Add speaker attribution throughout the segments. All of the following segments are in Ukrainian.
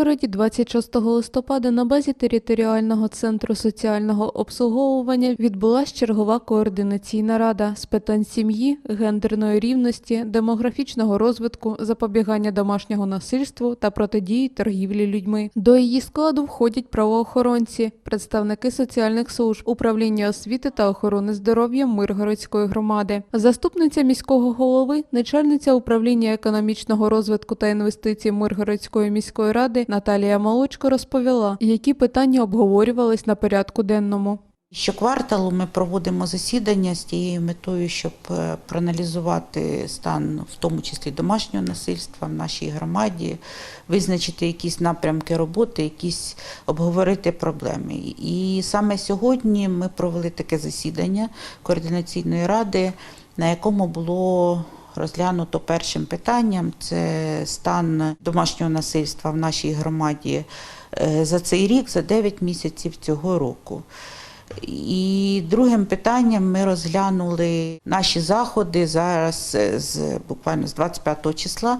Speaker 1: У Миргороді 26 листопада на базі територіального центру соціального обслуговування відбулася чергова координаційна рада з питань сім'ї, гендерної рівності, демографічного розвитку, запобігання домашнього насильству та протидії торгівлі людьми. До її складу входять правоохоронці, представники соціальних служб, управління освіти та охорони здоров'я Миргородської громади, заступниця міського голови, начальниця управління економічного розвитку та інвестицій Миргородської міської ради Наталія Молочко розповіла, які питання обговорювались на порядку денному.
Speaker 2: Щокварталу ми проводимо засідання з тією метою, щоб е, проаналізувати стан, в тому числі домашнього насильства в нашій громаді, визначити якісь напрямки роботи, якісь обговорити проблеми. І саме сьогодні ми провели таке засідання координаційної ради, на якому було розглянуто першим питанням це стан домашнього насильства в нашій громаді е, за цей рік, за 9 місяців цього року. І другим питанням ми розглянули наші заходи. Зараз е, з буквально з 25 числа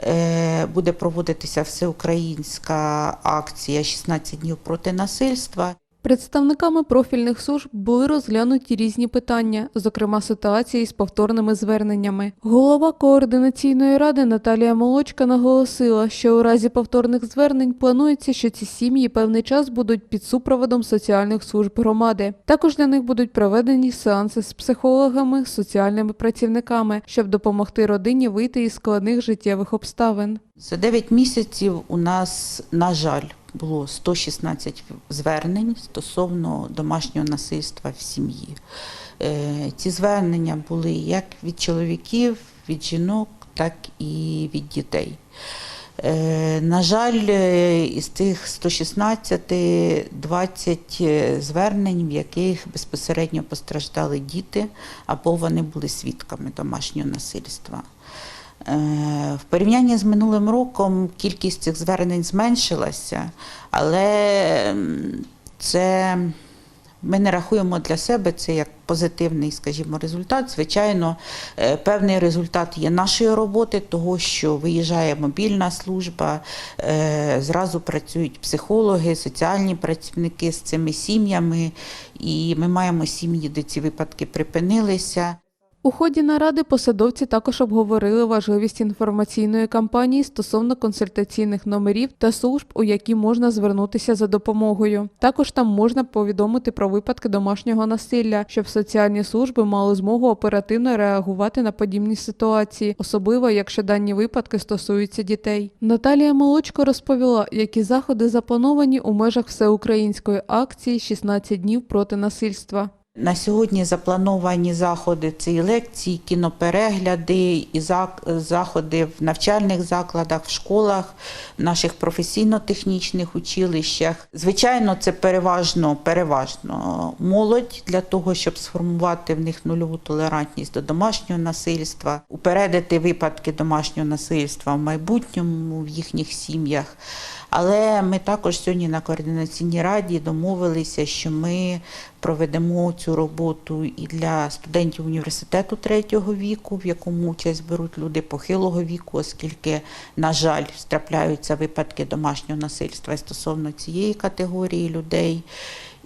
Speaker 2: е, буде проводитися всеукраїнська акція «16 днів проти насильства.
Speaker 1: Представниками профільних служб були розглянуті різні питання, зокрема ситуації з повторними зверненнями. Голова координаційної ради Наталія Молочка наголосила, що у разі повторних звернень планується, що ці сім'ї певний час будуть під супроводом соціальних служб громади. Також для них будуть проведені сеанси з психологами, соціальними працівниками, щоб допомогти родині вийти із складних життєвих обставин.
Speaker 2: За 9 місяців у нас, на жаль, було 116 звернень стосовно домашнього насильства в сім'ї. Е, Ці звернення були як від чоловіків, від жінок, так і від дітей. Е, На жаль, е, із тих 116 20 звернень, в яких безпосередньо постраждали діти або вони були свідками домашнього насильства. Е, В порівнянні з минулим роком кількість цих звернень зменшилася, але це ми не рахуємо для себе це як позитивний, скажімо, результат. Звичайно, е, певний результат є нашої роботи, того, що виїжджає мобільна служба, е, зразу працюють психологи, соціальні працівники з цими сім'ями, і ми маємо сім'ї, де ці випадки припинилися.
Speaker 1: У ході наради посадовці також обговорили важливість інформаційної кампанії стосовно консультаційних номерів та служб, у які можна звернутися за допомогою. Також там можна повідомити про випадки домашнього насилля, щоб соціальні служби мали змогу оперативно реагувати на подібні ситуації, особливо якщо дані випадки стосуються дітей. Наталія Молочко розповіла, які заходи заплановані у межах всеукраїнської акції «16 днів проти насильства.
Speaker 2: На сьогодні заплановані заходи це і лекції, кіноперегляди, і заходи в навчальних закладах, в школах, в наших професійно-технічних училищах. Звичайно, це переважно, переважно молодь для того, щоб сформувати в них нульову толерантність до домашнього насильства, упередити випадки домашнього насильства в майбутньому в їхніх сім'ях. Але ми також сьогодні на координаційній раді домовилися, що ми проведемо цю роботу і для студентів університету третього віку, в якому участь беруть люди похилого віку, оскільки, на жаль, трапляються випадки домашнього насильства стосовно цієї категорії людей,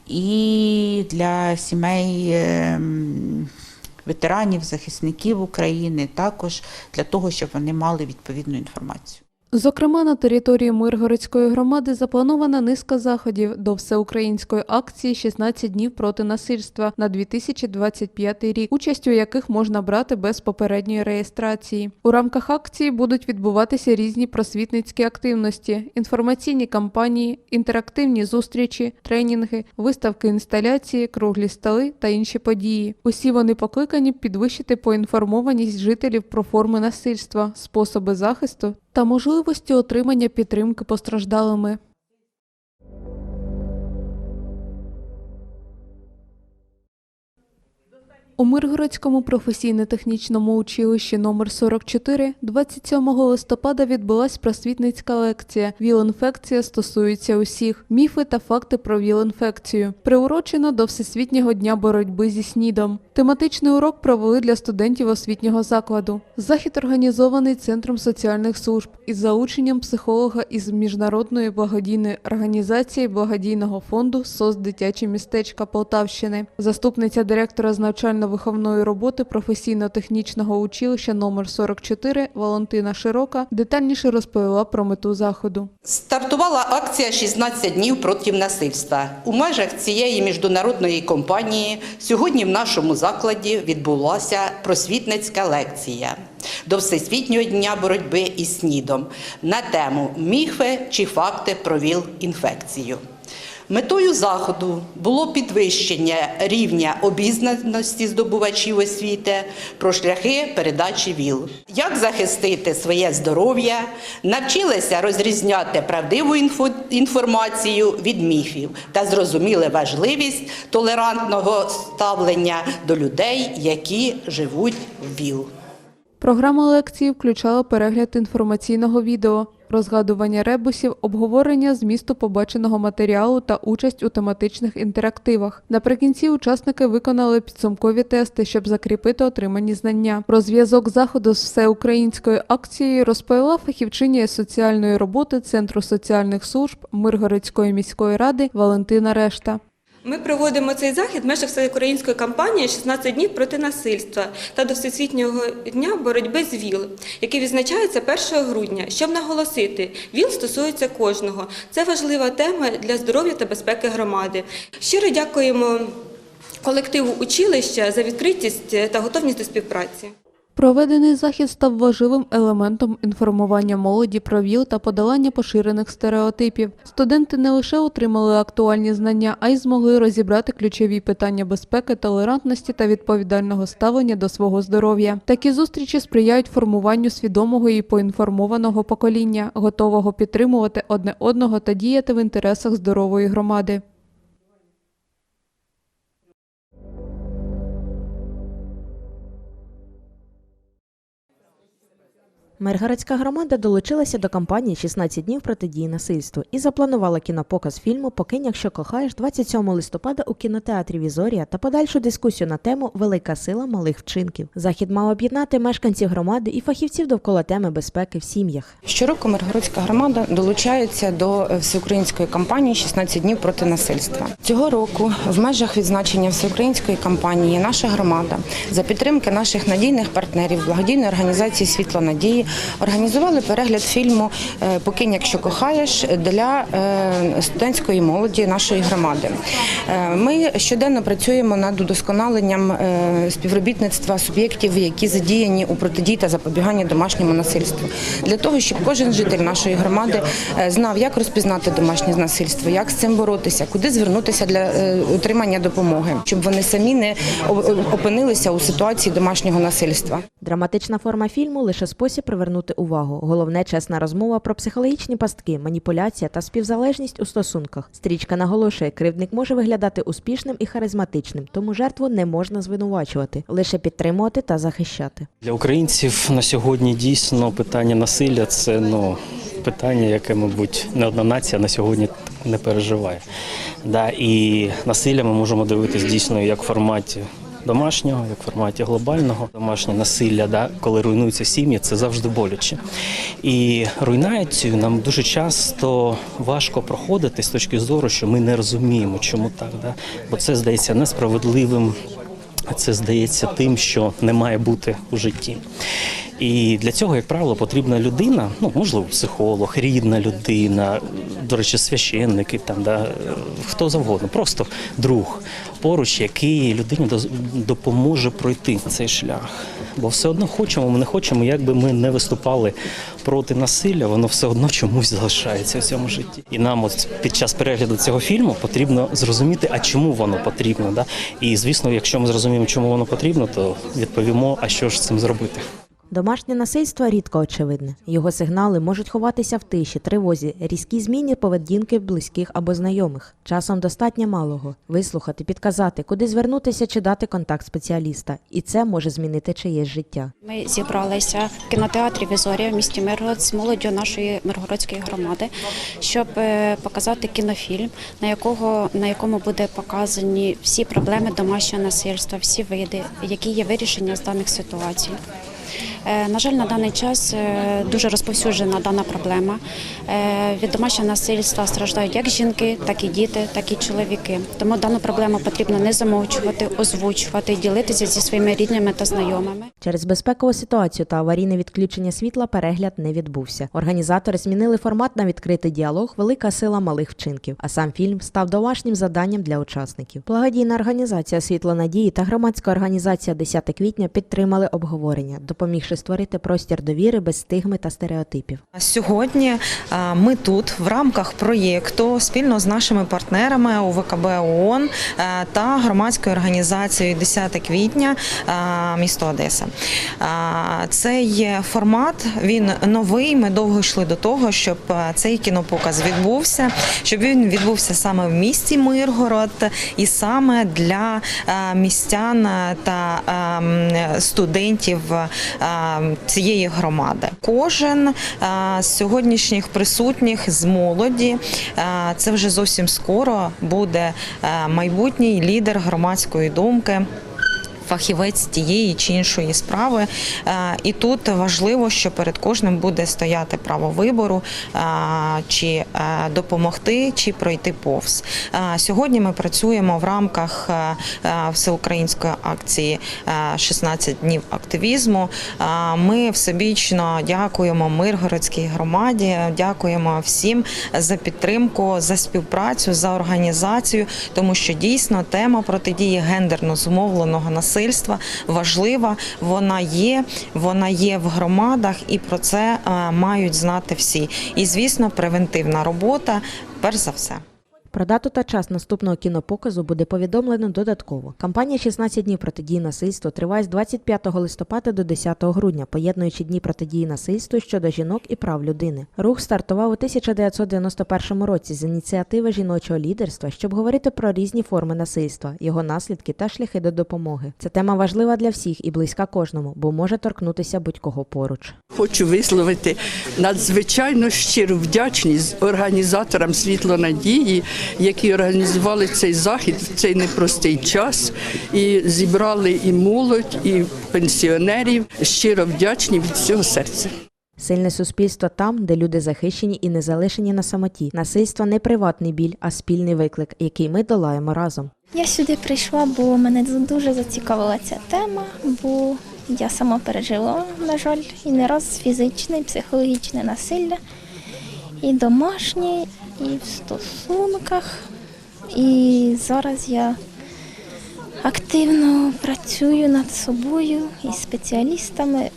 Speaker 2: і для сімей. ем, Ветеранів, захисників України також для того, щоб вони мали відповідну інформацію.
Speaker 1: Зокрема, на території Миргородської громади запланована низка заходів до всеукраїнської акції «16 днів проти насильства на 2025 рік, участь у яких можна брати без попередньої реєстрації. У рамках акції будуть відбуватися різні просвітницькі активності, інформаційні кампанії, інтерактивні зустрічі, тренінги, виставки інсталяції, круглі столи та інші події. Усі вони покликані підвищити поінформованість жителів про форми насильства, способи захисту та можливості отримання підтримки постраждалими. У Миргородському професійно-технічному училищі номер 44 27 листопада відбулась просвітницька лекція «ВІЛ-інфекція стосується усіх. Міфи та факти про ВІЛ-інфекцію», приурочена до Всесвітнього дня боротьби зі СНІДом. Тематичний урок провели для студентів освітнього закладу. Захід організований Центром соціальних служб із залученням психолога із міжнародної благодійної організації благодійного фонду СОС Дитячі містечка Полтавщини. Заступниця директора з навчально-виховної роботи професійно-технічного училища номер 44 Валентина Широка детальніше розповіла про мету заходу.
Speaker 3: Стартувала акція «16 днів проти насильства. У межах цієї міжнародної компанії сьогодні в нашому закладі відбулася просвітницька лекція до Всесвітнього дня боротьби із СНІДом на тему Міфи чи факти про ВІЛ-інфекцію. Метою заходу було підвищення рівня обізнаності здобувачів освіти про шляхи передачі ВІЛ. Як захистити своє здоров'я, навчилися розрізняти правдиву інфо- інформацію від міфів та зрозуміли важливість толерантного ставлення до людей, які живуть в ВІЛ.
Speaker 1: Програма лекції включала перегляд інформаційного відео, розгадування ребусів, обговорення змісту побаченого матеріалу та участь у тематичних інтерактивах. Наприкінці учасники виконали підсумкові тести, щоб закріпити отримані знання. Про зв'язок заходу з всеукраїнською акцією розповіла фахівчиня соціальної роботи Центру соціальних служб Миргородської міської ради Валентина Решта.
Speaker 4: Ми проводимо цей захід в межах всеукраїнської кампанії «16 днів проти насильства та до Всесвітнього дня боротьби з ВІЛ, який відзначається 1 грудня. Щоб наголосити, ВІЛ стосується кожного. Це важлива тема для здоров'я та безпеки громади. Щиро дякуємо колективу училища за відкритість та готовність до співпраці.
Speaker 1: Проведений захід став важливим елементом інформування молоді про ВІЛ та подолання поширених стереотипів. Студенти не лише отримали актуальні знання, а й змогли розібрати ключові питання безпеки, толерантності та відповідального ставлення до свого здоров'я. Такі зустрічі сприяють формуванню свідомого і поінформованого покоління, готового підтримувати одне одного та діяти в інтересах здорової громади.
Speaker 5: Миргородська громада долучилася до кампанії «16 днів протидії насильству і запланувала кінопоказ фільму «Покинь, якщо кохаєш» 27 листопада у кінотеатрі Візорія та подальшу дискусію на тему Велика сила малих вчинків. Захід мав об'єднати мешканців громади і фахівців довкола теми безпеки в сім'ях.
Speaker 6: Щороку Миргородська громада долучається до е, всеукраїнської кампанії «16 днів проти насильства. Цього року в межах відзначення всеукраїнської кампанії наша громада за підтримки наших надійних партнерів благодійної організації Світло надії організували перегляд фільму е, Покинь, якщо кохаєш для е, студентської молоді нашої громади. Е, Ми щоденно працюємо над удосконаленням співробітництва суб'єктів, які задіяні у протидії та запобіганні домашньому насильству, для того, щоб кожен житель нашої громади знав, як розпізнати домашнє насильство, як з цим боротися, куди звернутися для отримання допомоги, щоб вони самі не опинилися у ситуації домашнього насильства.
Speaker 5: Драматична форма фільму лише спосіб привернути увагу. Головне чесна розмова про психологічні пастки, маніпуляція та співзалежність у стосунках. Стрічка наголошує, кривдник може виглядати успішним і харизматичним, тому жертву не можна звинувачувати, лише підтримувати та захищати.
Speaker 7: Для українців на сьогодні дійсно питання насилля це ну питання, яке, мабуть, не одна нація на сьогодні не переживає. Да, і насилля ми можемо дивитись дійсно як в форматі. Домашнього, як в форматі глобального, домашнє насилля, да, коли руйнуються сім'ї, це завжди боляче. І руйнацію нам дуже часто важко проходити з точки зору, що ми не розуміємо, чому так. Да? Бо це здається несправедливим, це здається тим, що не має бути у житті. І для цього, як правило, потрібна людина, ну можливо, психолог, рідна людина, до речі, священники, там да хто завгодно, просто друг поруч, який людині допоможе пройти цей шлях. Бо все одно хочемо, ми не хочемо, як би ми не виступали проти насилля, воно все одно чомусь залишається в цьому житті. І нам, от під час перегляду цього фільму, потрібно зрозуміти, а чому воно потрібно. Да? І звісно, якщо ми зрозуміємо, чому воно потрібно, то відповімо, а що ж з цим зробити.
Speaker 5: Домашнє насильство рідко очевидне. Його сигнали можуть ховатися в тиші, тривозі, різкій зміні поведінки близьких або знайомих. Часом достатньо малого вислухати, підказати, куди звернутися чи дати контакт спеціаліста, і це може змінити чиєсь життя.
Speaker 8: Ми зібралися в кінотеатрі Візорія в місті Миргород з молоддю нашої миргородської громади, щоб е, показати кінофільм, на якого на якому буде показані всі проблеми домашнього насильства, всі види, які є вирішення з даних ситуацій. Е, На жаль, на даний час е, дуже розповсюджена дана проблема. Е, Від домашнього насильства страждають як жінки, так і діти, так і чоловіки. Тому дану проблему потрібно не замовчувати, озвучувати, ділитися зі своїми рідними та знайомими.
Speaker 5: Через безпекову ситуацію та аварійне відключення світла перегляд не відбувся. Організатори змінили формат на відкритий діалог Велика сила малих вчинків. А сам фільм став домашнім завданням для учасників. Благодійна організація Світло надії та громадська організація 10 квітня підтримали обговорення, допомігши створити простір довіри без стигми та стереотипів.
Speaker 9: Сьогодні ми тут в рамках проєкту спільно з нашими партнерами УВКБ ООН е, та громадською організацією 10 квітня місто Одеса. Цей формат він новий. Ми довго йшли до того, щоб цей кінопоказ відбувся, щоб він відбувся саме в місті Миргород і саме для містян та а, студентів цієї громади. Кожен з сьогоднішніх присутніх з молоді це вже зовсім скоро буде майбутній лідер громадської думки. Фахівець тієї чи іншої справи, Е, і тут важливо, що перед кожним буде стояти право вибору, е, чи е, допомогти, чи пройти повз. Сьогодні ми працюємо в рамках всеукраїнської акції е, 16 днів активізму. Ми всебічно дякуємо Миргородській громаді, дякуємо всім за підтримку, за співпрацю, за організацію, тому що дійсно тема протидії гендерно зумовленого насильства важлива. Вона є, вона є в громадах, і про це е, мають знати всі. І звісно, превентивна робота, перш за все.
Speaker 5: Про дату та час наступного кінопоказу буде повідомлено додатково. Кампанія «16 днів протидії насильству триває з 25 листопада до 10 грудня, поєднуючи дні протидії насильству щодо жінок і прав людини. Рух стартував у 1991 році з ініціативи жіночого лідерства, щоб говорити про різні форми насильства, його наслідки та шляхи до допомоги. Ця тема важлива для всіх і близька кожному, бо може торкнутися будь-кого поруч.
Speaker 10: Хочу висловити надзвичайно щиру вдячність організаторам світло надії, які організували цей захід в цей непростий час і зібрали і молодь, і пенсіонерів. Щиро вдячні від всього серця.
Speaker 5: Сильне суспільство там, де люди захищені і не залишені на самоті. Насильство не приватний біль, а спільний виклик, який ми долаємо разом.
Speaker 11: Я сюди прийшла, бо мене дуже зацікавила ця тема, бо я сама пережила, на жаль, і не раз фізичне, і психологічне насилля, і домашнє, і в стосунках. І зараз я активно працюю над собою і спеціалістами.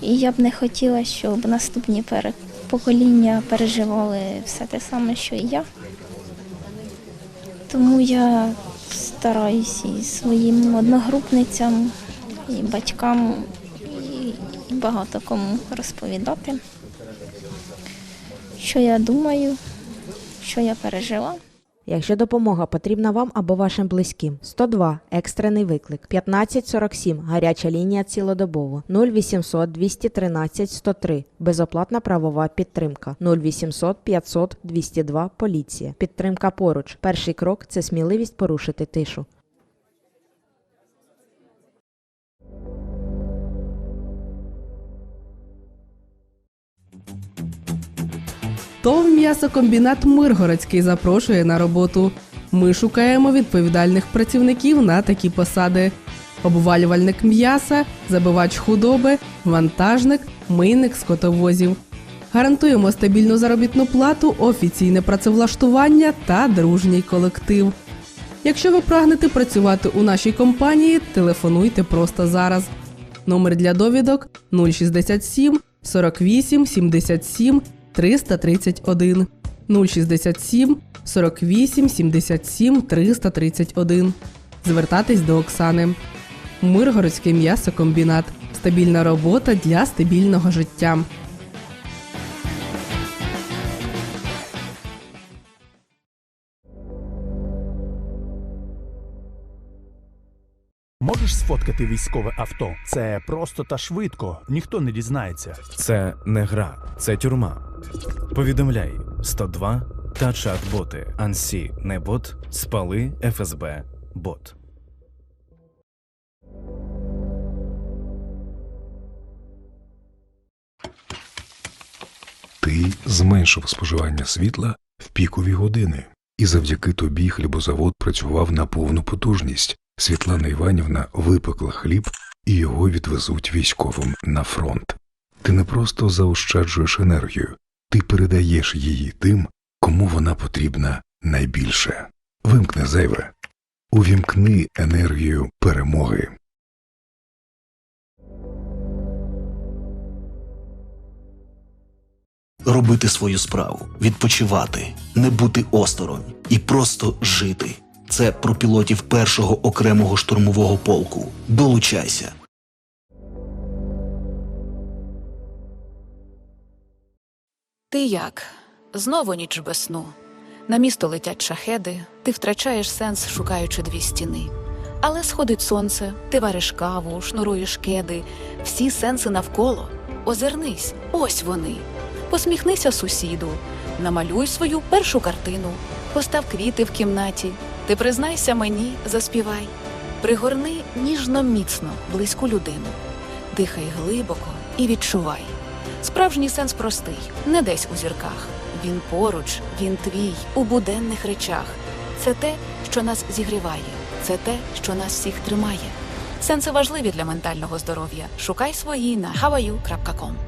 Speaker 11: І я б не хотіла, щоб наступні покоління переживали все те саме, що і я. Тому я стараюсь і своїм одногрупницям, і батькам, і багато кому розповідати, що я думаю, що я пережила.
Speaker 5: Якщо допомога потрібна вам або вашим близьким, 102 – екстрений виклик, 1547 – гаряча лінія цілодобово, 0800 213 103 – безоплатна правова підтримка, 0800 500 202 – поліція. Підтримка поруч. Перший крок – це сміливість порушити тишу.
Speaker 12: ТОВ «М'ясокомбінат Миргородський запрошує на роботу. Ми шукаємо відповідальних працівників на такі посади: обвалювальник м'яса, забивач худоби, вантажник, мийник скотовозів. Гарантуємо стабільну заробітну плату, офіційне працевлаштування та дружній колектив. Якщо ви прагнете працювати у нашій компанії, телефонуйте просто зараз. Номер для довідок 067 48 77 331 067 48 77 331. Звертатись до Оксани. Миргородський м'ясокомбінат. Стабільна робота для стабільного життя.
Speaker 13: Можеш сфоткати військове авто? Це просто та швидко, ніхто не дізнається.
Speaker 14: Це не гра, це тюрма. Повідомляй 102 та чат-боти. Ансі не бот, спали ФСБ бот.
Speaker 15: Ти зменшив споживання світла в пікові години, і завдяки тобі хлібозавод працював на повну потужність. Світлана Іванівна випекла хліб і його відвезуть військовим на фронт. Ти не просто заощаджуєш енергію, ти передаєш її тим, кому вона потрібна найбільше. Вимкни зайве, увімкни енергію перемоги.
Speaker 16: робити свою справу, відпочивати, не бути осторонь і просто жити. Це про пілотів першого окремого штурмового полку. Долучайся.
Speaker 17: Ти як? Знову ніч без сну. На місто летять шахеди, ти втрачаєш сенс, шукаючи дві стіни. Але сходить сонце, ти вариш каву, шнуруєш кеди, всі сенси навколо. Озирнись, ось вони. Посміхнися сусіду, намалюй свою першу картину, постав квіти в кімнаті. Ти признайся мені, заспівай. Пригорни ніжно міцно, близьку людину. Дихай глибоко і відчувай. Справжній сенс простий, не десь у зірках. Він поруч, він твій, у буденних речах. Це те, що нас зігріває, це те, що нас всіх тримає. Сенси важливі для ментального здоров'я. Шукай свої на hawaii.com.